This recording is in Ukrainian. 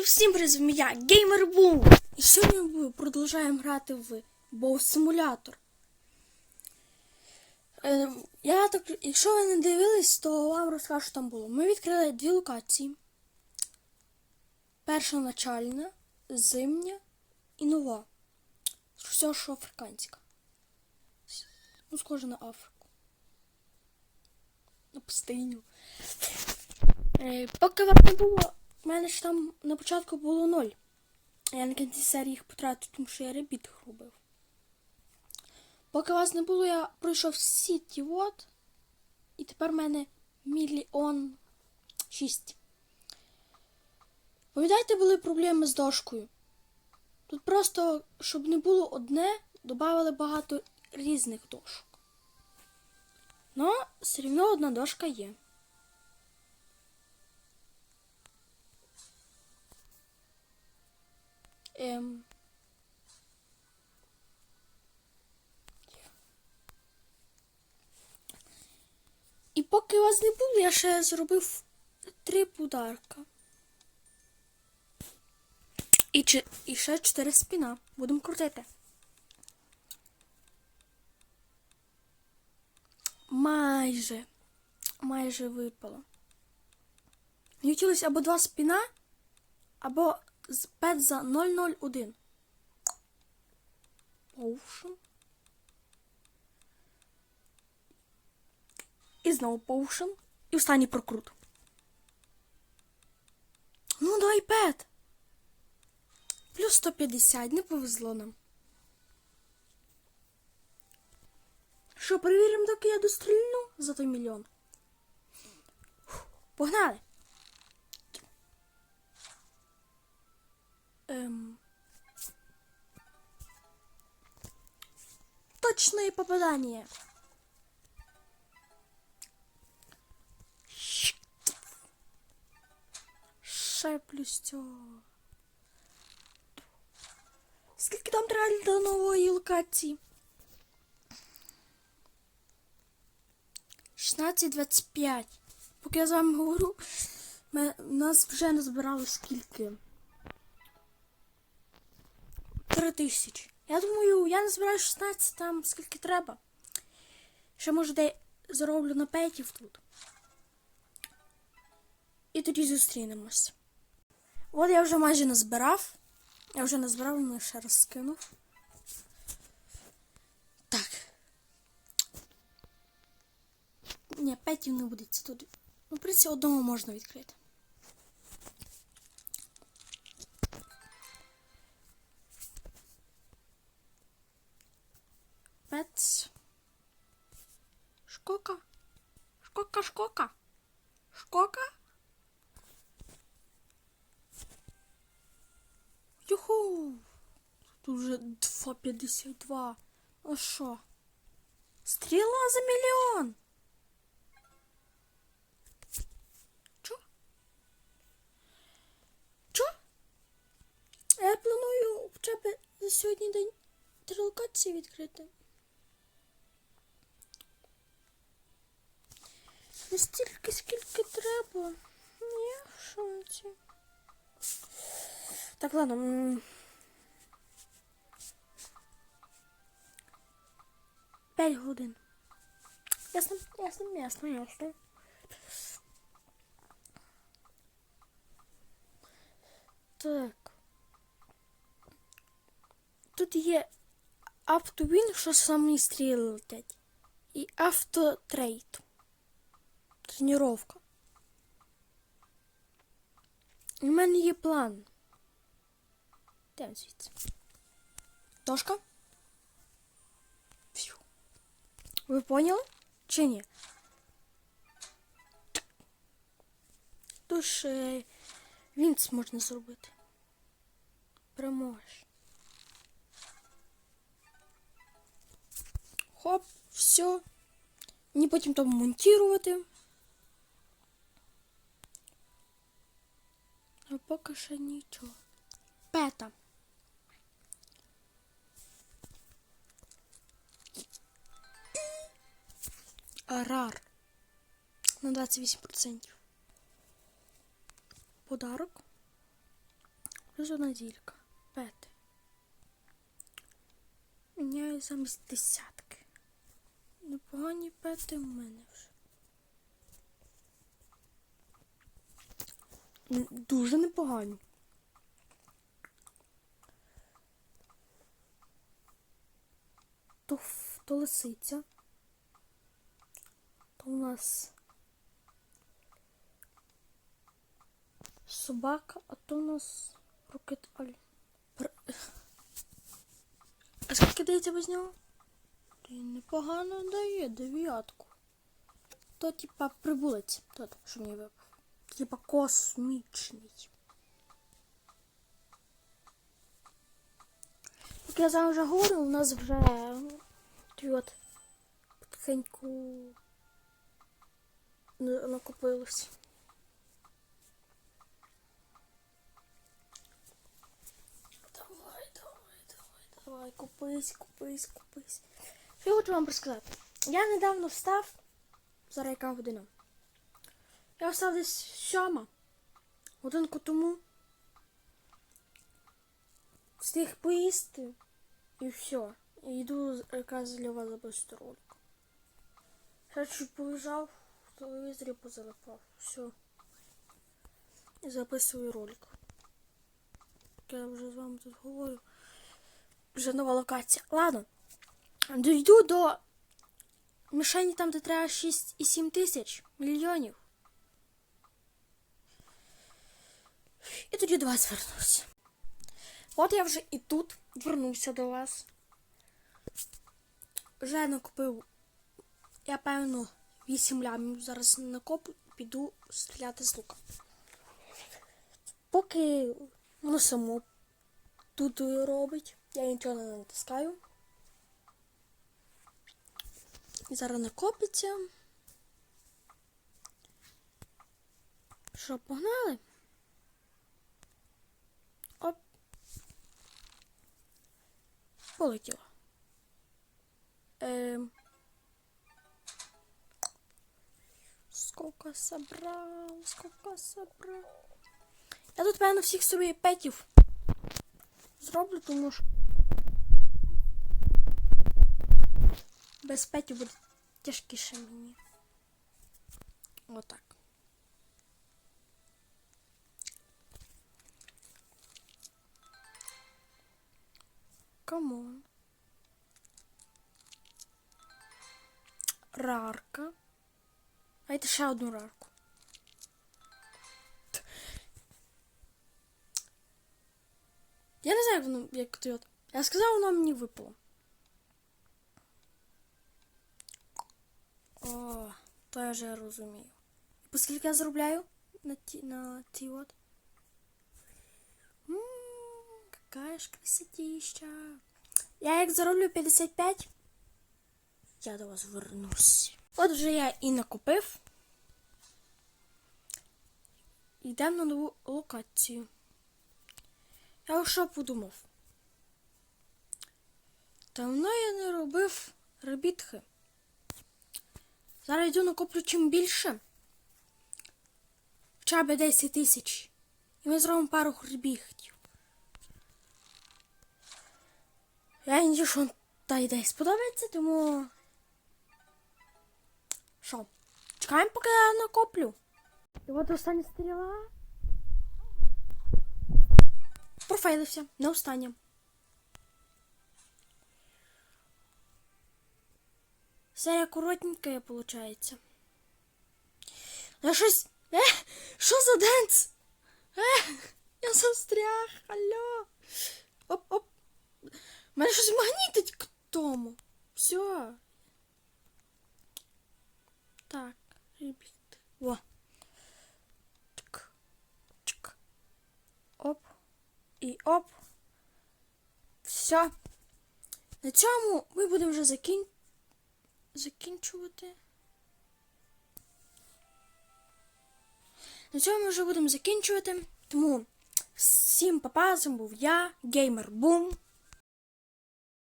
І всім привіт, я Геймер Бум. І сьогодні ми продовжуємо грати в Боу Симулятор. Е, я так, якщо ви не дивились, то вам розкажу, що там було. Ми відкрили дві локації. Перша начальна, зимня і нова. Все, що африканська. Ну, схоже на Африку. На пустиню. Е, поки вас не було, в мене ж там на початку було ноль. Я на кінці серії їх потратив, тому що я ребіт робив. Поки вас не було, я пройшов всі ті от. І тепер в мене мільйон шість. Пам'ятаєте, були проблеми з дошкою? Тут просто, щоб не було одне, додали багато різних дошок. Ну, все одно одна дошка є. Ем. І поки вас не було, я ще зробив три подарка. І, чи, і ще чотири спіна. Будемо крутити. Майже. Майже випало. Мені або два спіна, або з пет за 001. Поушен. І знову поушен. І останній прокрут. Ну, давай пет. Плюс 150, не повезло нам. Що, перевіримо, доки я дострільну за той мільйон. Фух, Погнали. Ем... Точное попадание. Ще плюс цього. Скільки там треба до нової локації? 16.25. Поки я з вами говорю, ми, нас вже назбирало скільки? Три тисячі. Я думаю, я не збираю 16 там скільки треба. Ще може де зароблю на петів тут. І тоді зустрінемось. От я вже майже назбирав. Я вже назбирав, але ще раз скинув. Так. Ні, петів не буде це тут. Ну, в принципі, одного можна відкрити. Пец. Шкока. Шкока, шкока. Шкока. Юху. Тут вже 2,52. А що? Стріла за мільйон. Чо? Чо? Я планую хоча б за сьогодні день три локації відкрити. Не стільки, скільки треба. Я в шоці. Так, ладно. м. П'ять годин. Ясно, ясно, ясно, ясно. Так. Тут є автовін, що самі стріли летять. І автотрейд. Тренировка. У мене є план. Де він звідси? Дошка? Фью. Ви поняли? Чи ні? Тож е, вінц можна зробити. Переможеш. Хоп, все. Мені потім там монтувати. А поки що нічого. Пета. Рар. На 28%. Подарок. Плюс одна ділька. Пети. Міняю замість десятки. Непогані пети в мене вже. Дуже непогані. То, то лисиця. То у нас собака, а то у нас рокет Аль. А скільки дається без нього? Й непогано дає дев'ятку. То типа прибулець, тот, що мені випав. Типа космічний. Як я зараз вже говорю, у нас вже от потихеньку накопилось. Давай, давай, давай, давай, купись, купись, купись. Що я хочу вам розказати? Я недавно встав. Зараз яка година? Я встав десь сьома. Годинку тому. Встиг поїсти. І все. І йду якраз для вас записати ролик. Я чуть полежав, в телевізорі позалипав. Все. І записую ролик. Я вже з вами тут говорю. Вже нова локація. Ладно. Дійду до мішені там, де треба 6,7 тисяч мільйонів. І тоді до вас вернусь. От я вже і тут вернувся до вас. Вже накупив, я певно, 8 лямів. Зараз накоплю, піду стріляти з лука. Поки воно само тут робить, я нічого не натискаю. І зараз накопиться. Що, погнали? Оп. Полетіло. Ем. Сколько собрав, сколько собрав. Я тут, певно, всіх собі петів зроблю, тому що без петів буде тяжкіше мені. Отак. Камон. Рарка. Дайте ще одну рарку. Я не знаю, як воно як ти от. Я сказав, воно мені випало. О, то я вже розумію. По скільки я заробляю на ті на ті от? Какая ж красотища. Я як зароблю 55, я до вас вернусь. От вже я і накупив. Йдемо на нову локацію. Я що подумав? Давно я не робив ребітки. Зараз йду накоплю чим більше. Хоча б 10 тисяч. І ми зробимо пару хребіхтів. Я не що та ідея сподобається, тому. Що? Чекаємо, поки я накоплю. І от остання стріла. Профайлився. Не остання. Серія коротенька, виходить. Я щось. Е, що за денс? Е, я застряг, алло. Оп, оп. Мене щось магнітить к тому. Все. Так, ребят. Во. Чик. Чик. Оп. І оп. Все. На цьому ми будемо вже закін... закінчувати. На цьому ми вже будемо закінчувати. Тому всім папа, з був я, Геймер Бум.